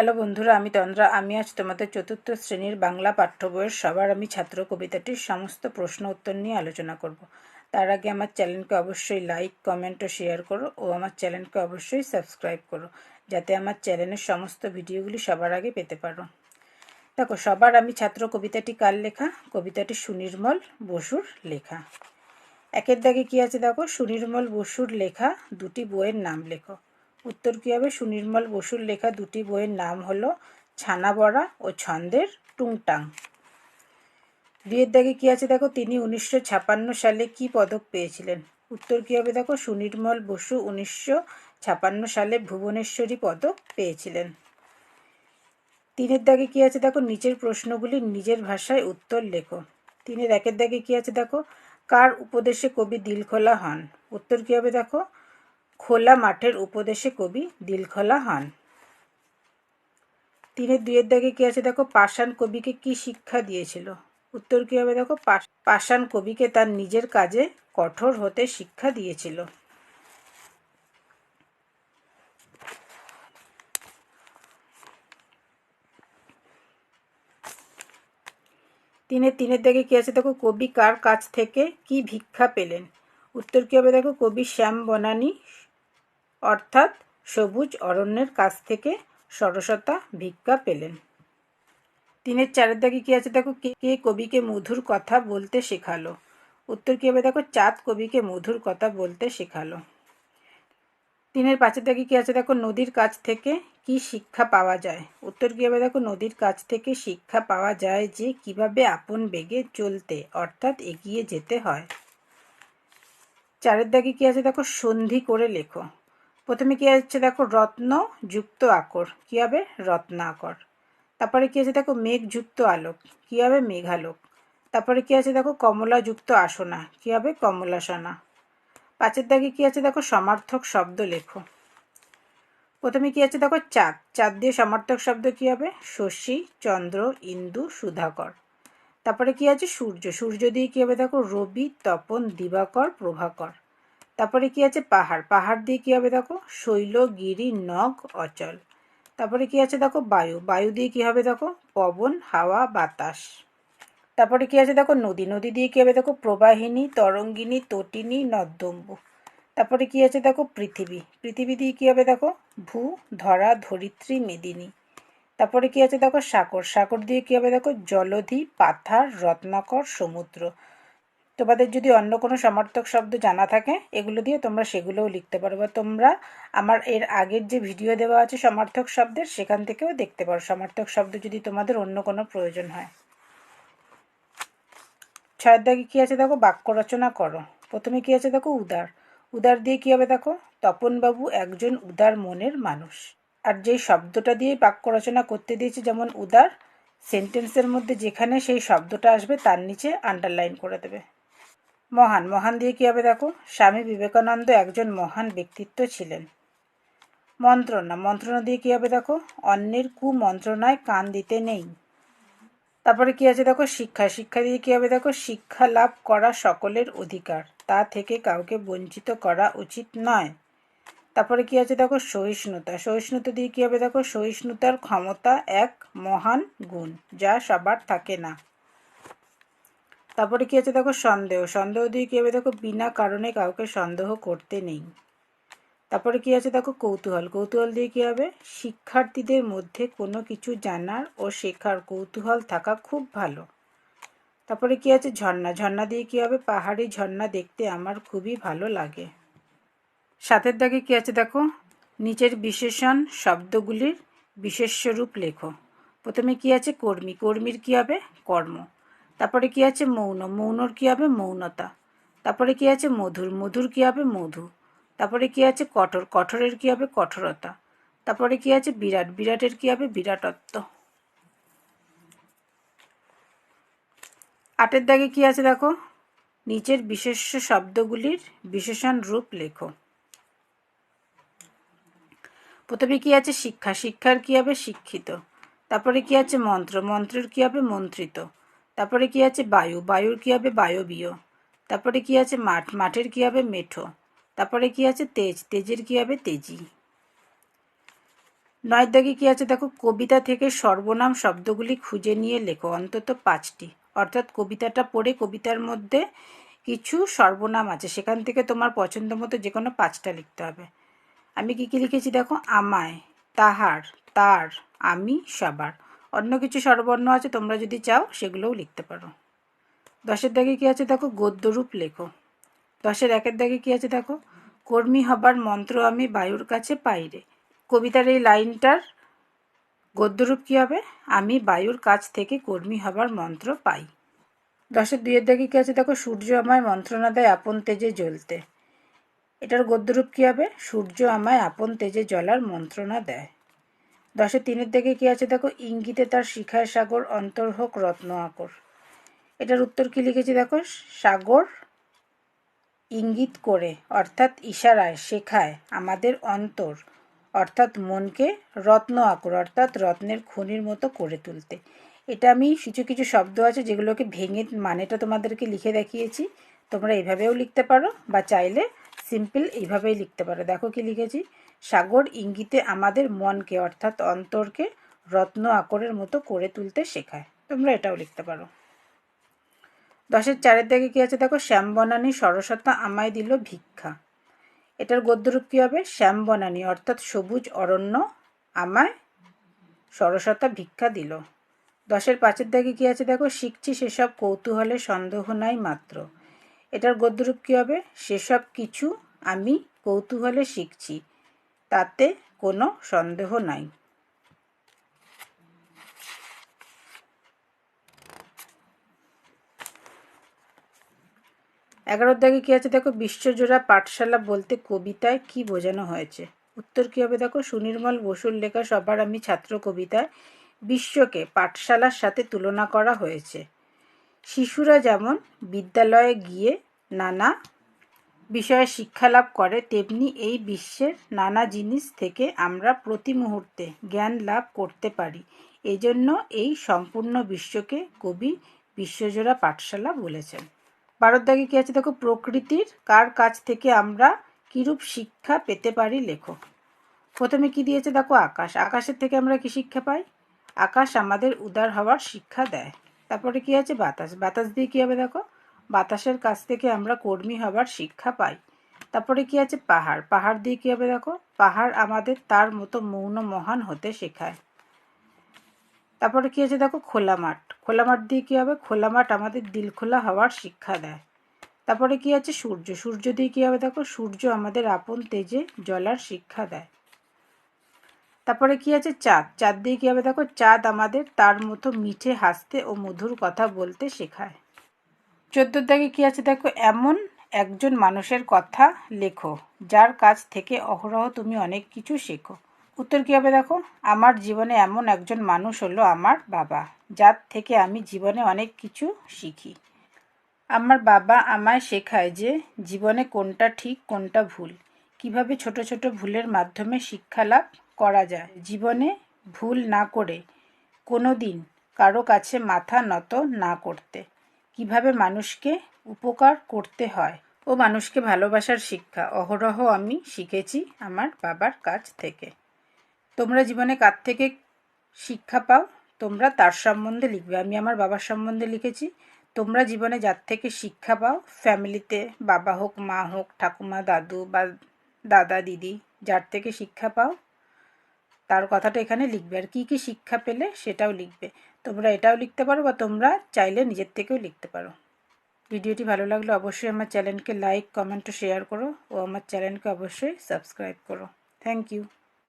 Hello বন্ধুরা, আমি তন্দ্রা। আমি আজ তোমাদের চতুর্থ শ্রেণির বাংলা পাঠ্য বইয়ের সবার আমি ছাত্র কবিতাটির সমস্ত প্রশ্ন উত্তর নিয়ে আলোচনা করব। তার আগে আমার চ্যানেলকে অবশ্যই লাইক, কমেন্ট ও শেয়ার করো ও আমার চ্যানেলকে অবশ্যই সাবস্ক্রাইব করো, যাতে আমার চ্যানেলের সমস্ত ভিডিওগুলি সবার আগে পেতে পারো। দেখো, সবার আমি ছাত্র কবিতাটি কার লেখা? কবিতাটি সুনির্মল বসুর লেখা। একের দাগে কি আছে দেখো? সুনির্মল বসুর লেখা, দুটি বইয়ের নাম লেখো। উত্তর কী হবে সুনির্মল বসুর লেখা দুটি বইয়ের নাম হলো ছানা বড়া ও ছন্দের টুংটাং। বিয়ের দাগে কী আছে দেখো? তিনি উনিশশো ছাপান্ন সালে কি পদক পেয়েছিলেন? উত্তর কী হবে দেখো? সুনির্মল বসু উনিশশো ছাপান্ন সালে ভুবনেশ্বরী পদক পেয়েছিলেন। তিনের দাগে কী আছে দেখো? নিচের প্রশ্নগুলি নিজের ভাষায় উত্তর লেখো। তিনের একের দাগে কী আছে দেখো? কার উপদেশে কবি দিলখোলা হন? উত্তর কী হবে দেখো? খোলা মাঠের উপদেশে কবি দিলখোলা হন। তিনের দুইয়ের দাগে কি আছে? দেখো, পাষাণ কবিকে কি শিক্ষা দিয়েছিল? উত্তর কী হবে? দেখো পাষাণ কবিকে তার নিজের কাজে কঠোর হতে শিক্ষা দিয়েছিল। তিনের তিনের দাগে কি আছে? দেখো, কবি কার কাছ থেকে কি ভিক্ষা পেলেন? উত্তর কী হবে? দেখো, কবি শ্যাম বনানী অর্থাৎ সবুজ অরণ্যের কাছ থেকে সরসতা ভিক্ষা পেলেন। তিনের চারের দাগে কী আছে? দেখো, কে কবিকে মধুর কথা বলতে শেখালো। উত্তর কী হবে? দেখো, চাঁদ কবিকে মধুর কথা বলতে শেখালো। তিনের পাঁচের দাগে কী আছে? দেখো, নদীর কাছ থেকে কি শিক্ষা পাওয়া যায়? উত্তর কী হবে? দেখো, নদীর কাছ থেকে শিক্ষা পাওয়া যায় যে কীভাবে আপন বেগে চলতে, অর্থাৎ এগিয়ে যেতে হয়। চারের দাগে কী আছে? দেখো, সন্ধি করে লেখো। প্রথমে কী আছে দেখো, রত্ন যুক্ত আকর। কী হবে? রত্নাকর তারপরে কী আছে দেখো, মেঘ যুক্ত আলোক। কী হবে? মেঘালোক। তারপরে কী আছে দেখো, কমলা যুক্ত আসনা। কী হবে? কমলাসনা। পাঁচের দাগে কী আছে দেখো, সমার্থক শব্দ লেখো। প্রথমে কী আছে দেখো, চাঁদ। চাঁদ দিয়ে সমার্থক শব্দ কী হবে? শশী, চন্দ্র, ইন্দু, সুধাকর। তারপরে কি আছে, সূর্য। সূর্য দিয়ে কী হবে দেখো, রবি, তপন, দিবাকর, প্রভাকর। তারপরে কি আছে? পাহাড়। পাহাড় দিয়ে কী হবে দেখো? শৈল, গিরি, নগ, অচল। তারপরে কি আছে দেখো? বায়ু। বায়ু দিয়ে কী হবে দেখো? পবন, হাওয়া, বাতাস। তারপরে কি আছে দেখো? নদী। নদী দিয়ে কী হবে দেখো? প্রবাহিনী, তরঙ্গিনী, তটিনী নর্দম্বু তারপরে কি আছে দেখো? পৃথিবী। পৃথিবী দিয়ে কী হবে দেখো? ভূ, ধরা, ধরিত্রী, মেদিনী। তারপরে কি আছে দেখো? সাগর। সাগর দিয়ে কী হবে দেখো? জলধি, পাথার, রত্নাকর, সমুদ্র। তোমাদের যদি অন্য কোনো সমর্থক শব্দ জানা থাকে, এগুলো দিয়ে তোমরা সেগুলোও লিখতে পারো বা তোমরা আমার এর আগের যে ভিডিও দেওয়া আছে সমর্থক শব্দের, সেখান থেকেও দেখতে পারো। সমর্থক শব্দ যদি তোমাদের অন্য কোনো প্রয়োজন হয়। ছয়ের দাগে কী আছে দেখো? বাক্য রচনা করো। প্রথমে কী আছে দেখো? উদার। উদার দিয়ে কী হবে দেখো? তপনবাবু একজন উদার মনের মানুষ। আর যেই শব্দটা দিয়ে বাক্য রচনা করতে দিয়েছে, যেমন উদার সেন্টেন্সের মধ্যে যেখানে সেই শব্দটা আসবে, তার নিচে আন্ডারলাইন করে দেবে। মহান মহান দিয়ে কী হবে দেখো? স্বামী বিবেকানন্দ একজন মহান ব্যক্তিত্ব ছিলেন। মন্ত্রণা মন্ত্রণা দিয়ে কী হবে দেখো? অন্যের কুমন্ত্রণায় কান দিতে নেই। তারপরে কী আছে দেখো? শিক্ষা শিক্ষা দিয়ে কী হবে দেখো? শিক্ষা লাভ করা সকলের অধিকার, তা থেকে কাউকে বঞ্চিত করা উচিত নয়। তারপরে কি আছে দেখো? সহিষ্ণুতা সহিষ্ণুতা দিয়ে কী হবে দেখো? সহিষ্ণুতার ক্ষমতা এক মহান গুণ, যা সবার থাকে না। তারপরে কি আছে দেখো? সন্দেহ। সন্দেহ দিয়ে কী হবে দেখো? বিনা কারণে কাউকে সন্দেহ করতে নেই। তারপরে কি আছে দেখো? কৌতূহল। কৌতূহল দিয়ে কী হবে? শিক্ষার্থীদের মধ্যে কোনো কিছু জানার ও শেখার কৌতূহল থাকা খুব ভালো। তারপরে কি আছে? ঝর্ণা। ঝর্ণা দিয়ে কী হবে? পাহাড়ি ঝর্ণা দেখতে আমার খুবই ভালো লাগে। সাথের দাগে কী আছে দেখো? নিচের বিশেষণ শব্দগুলির বিশেষ্য রূপ লেখো। প্রথমে কি আছে? কর্মী। কর্মীর কী হবে? কর্ম। তারপরে কি আছে মৌন, মৌনর কী হবে মৌনতা। তারপরে কি আছে মধুর মধুর কী হবে মধু। তারপরে কি আছে কঠোর, কঠোরের কী হবে কঠোরতা। তারপরে কি আছে বিরাট, বিরাটের কী হবে বিরাটত্ব। আটের দাগে কি আছে দেখো? নিচের বিশেষ্য শব্দগুলির বিশেষণ রূপ লেখো। প্রথমে কি আছে শিক্ষা, শিক্ষার কি হবে শিক্ষিত। তারপরে কি আছে মন্ত্র, মন্ত্রের কি হবে মন্ত্রিত। তারপরে কি আছে? বায়ু। বায়ুর কি হবে? বায়বীয়। তারপরে কি আছে? মাঠ। মাঠের কি হবে? মেঠো। তারপরে কি আছে? তেজ। তেজের কি হবে? তেজি। নয়ের দাগে কী আছে? দেখো, কবিতা থেকে সর্বনাম শব্দগুলি খুঁজে নিয়ে লেখো, অন্তত পাঁচটি। অর্থাৎ কবিতাটা পড়ে কবিতার মধ্যে কিছু সর্বনাম আছে। সেখান থেকে তোমার পছন্দ মতো যে কোনো পাঁচটা লিখতে হবে। আমি কী কী লিখেছি? দেখো, আমায়, তাহার, তার, আমি, সবার। অন্য কিছু স্বরবর্ণ আছে, তোমরা যদি চাও সেগুলোও লিখতে পারো। দশের দাগে কী আছে দেখো? গদ্যরূপ লেখো। দশের একের দাগে কী আছে দেখো? কর্মী হবার মন্ত্র আমি বায়ুর কাছে পাইরে কবিতার এই লাইনটার গদ্যরূপ কী হবে? আমি বায়ুর কাছ থেকে কর্মী হবার মন্ত্র পাই। দশের দুইয়ের দাগে কী আছে দেখো? সূর্য আমায় মন্ত্রণা দেয় আপন তেজে জ্বলতে। এটার গদ্যরূপ কী হবে? সূর্য আমায় আপন তেজে জ্বলার মন্ত্রণা দেয়। দশের তিনের দিকে কী আছে? দেখো, ইঙ্গিতে তার শিখায় সাগর, অন্তর হোক রত্ন আকর। এটার উত্তর কী লিখেছি দেখো? সাগর ইঙ্গিত করে, অর্থাৎ ইশারায় শেখায় আমাদের অন্তর, অর্থাৎ মনকে রত্ন আকর, অর্থাৎ রত্নের খনির মতো করে তুলতে। এটা আমি কিছু কিছু শব্দ আছে যেগুলোকে ভেঙে মানেটা তোমাদেরকে লিখে দেখিয়েছি। তোমরা এভাবেও লিখতে পারো বা চাইলে সিম্পল এইভাবেই লিখতে পারো। দেখো কি লিখেছি? সাগর ইঙ্গিতে আমাদের মনকে, অর্থাৎ অন্তরকে রত্ন আকরের মতো করে তুলতে শেখায়। তোমরা এটাও লিখতে পারো। দশের চারের দিকে কী আছে? দেখো, শ্যামবনানী সরস্বতা আমায় দিল ভিক্ষা। এটার গদ্যরূপ কী হবে? শ্যামবনানী, অর্থাৎ সবুজ অরণ্য আমায় সরস্বতা ভিক্ষা দিল। দশের পাঁচের দিকে কী আছে? দেখো, শিখছি সেসব কৌতূহলে সন্দেহ নাই মাত্র। এটার গদ্যরূপ কী হবে? সেসব কিছু আমি কৌতূহলে শিখছি। তাতে কোনো সন্দেহ নাই। এগারোর দাগে কী আছে? দেখো, বিশ্বজোড়া পাঠশালা বলতে কবিতায় কি বোঝানো হয়েছে? উত্তর কী হবে? দেখো, সুনির্মল বসুর লেখা সবার আমি ছাত্র কবিতায় বিশ্বকে পাঠশালার সাথে তুলনা করা হয়েছে। শিশুরা যেমন বিদ্যালয়ে গিয়ে নানা বিষয়ে শিক্ষালাভ করে, তেমনি এই বিশ্বের নানা জিনিস থেকে আমরা প্রতি মুহূর্তে জ্ঞান লাভ করতে পারি। এজন্য এই সম্পূর্ণ বিশ্বকে কবি বিশ্বজোড়া পাঠশালা বলেছেন। ভারত দাগে কী আছে? দেখো, প্রকৃতির কার কাছ থেকে আমরা কিরূপ শিক্ষা পেতে পারি, লেখো। প্রথমে কি দিয়েছে? দেখো, আকাশ। আকাশের থেকে আমরা কি শিক্ষা পাই? আকাশ আমাদের উদার হওয়ার শিক্ষা দেয়। তারপরে কি আছে? বাতাস। বাতাস দিয়ে কী হবে, দেখো? বাতাসের কাছ থেকে আমরা কর্মী হবার শিক্ষা পাই। তারপরে কি আছে? পাহাড়। পাহাড় দিয়ে কী হবে দেখো? পাহাড় আমাদের তার মতো মৌন মহান হতে শেখায়। তারপরে কি আছে দেখো? খোলা মাঠ। খোলা মাঠ দিয়ে কী হবে? খোলা মাঠ আমাদের দিল খোলা হওয়ার শিক্ষা দেয়। তারপরে কি আছে? সূর্য। সূর্য দিয়ে কী হবে দেখো? সূর্য আমাদের আপন তেজে জলার শিক্ষা দেয়। তারপরে কি আছে? চাঁদ। চাঁদ দিয়ে কী হবে দেখো? চাঁদ আমাদের তার মতো মিঠে, হাসতে ও মধুর কথা বলতে শেখায়। চোদ্দোর দাগে কী আছে? দেখো, এমন একজন মানুষের কথা লেখো, যার কাছ থেকে অহরহ তুমি অনেক কিছু শেখো। উত্তর কী হবে দেখো? আমার জীবনে এমন একজন মানুষ হলো আমার বাবা, যার থেকে আমি জীবনে অনেক কিছু শিখি। আমার বাবা আমায় শেখায় যে জীবনে কোনটা ঠিক, কোনটা ভুল। কীভাবে ছোট ছোট ভুলের মাধ্যমে শিক্ষা লাভ করা যায়। জীবনে ভুল না করে কোনো দিন কারও কাছে মাথা নত না করতে। কীভাবে মানুষকে উপকার করতে হয় ও মানুষকে ভালোবাসার শিক্ষা। অহরহ আমি শিখেছি আমার বাবার কাছ থেকে। তোমরা জীবনে কার থেকে শিক্ষা পাও? তোমরা তার সম্বন্ধে লিখবে। আমি আমার বাবার সম্বন্ধে লিখেছি। তোমরা জীবনে যার থেকে শিক্ষা পাও? ফ্যামিলিতে বাবা হোক, মা হোক, ঠাকুমা, দাদু বা দাদা, দিদি, যার থেকে শিক্ষা পাও? তার কথাটা এখানে লিখবে। আর কী কী শিক্ষা পেলে সেটাও লিখবে। তোমরা এটাও লিখতে পারো বা তোমরা চাইলে নিজের থেকেও লিখতে পারো। ভিডিওটি ভালো লাগলে অবশ্যই আমার চ্যানেলকে লাইক, কমেন্ট ও শেয়ার করো ও আমার চ্যানেলকে অবশ্যই সাবস্ক্রাইব করো। Thank you.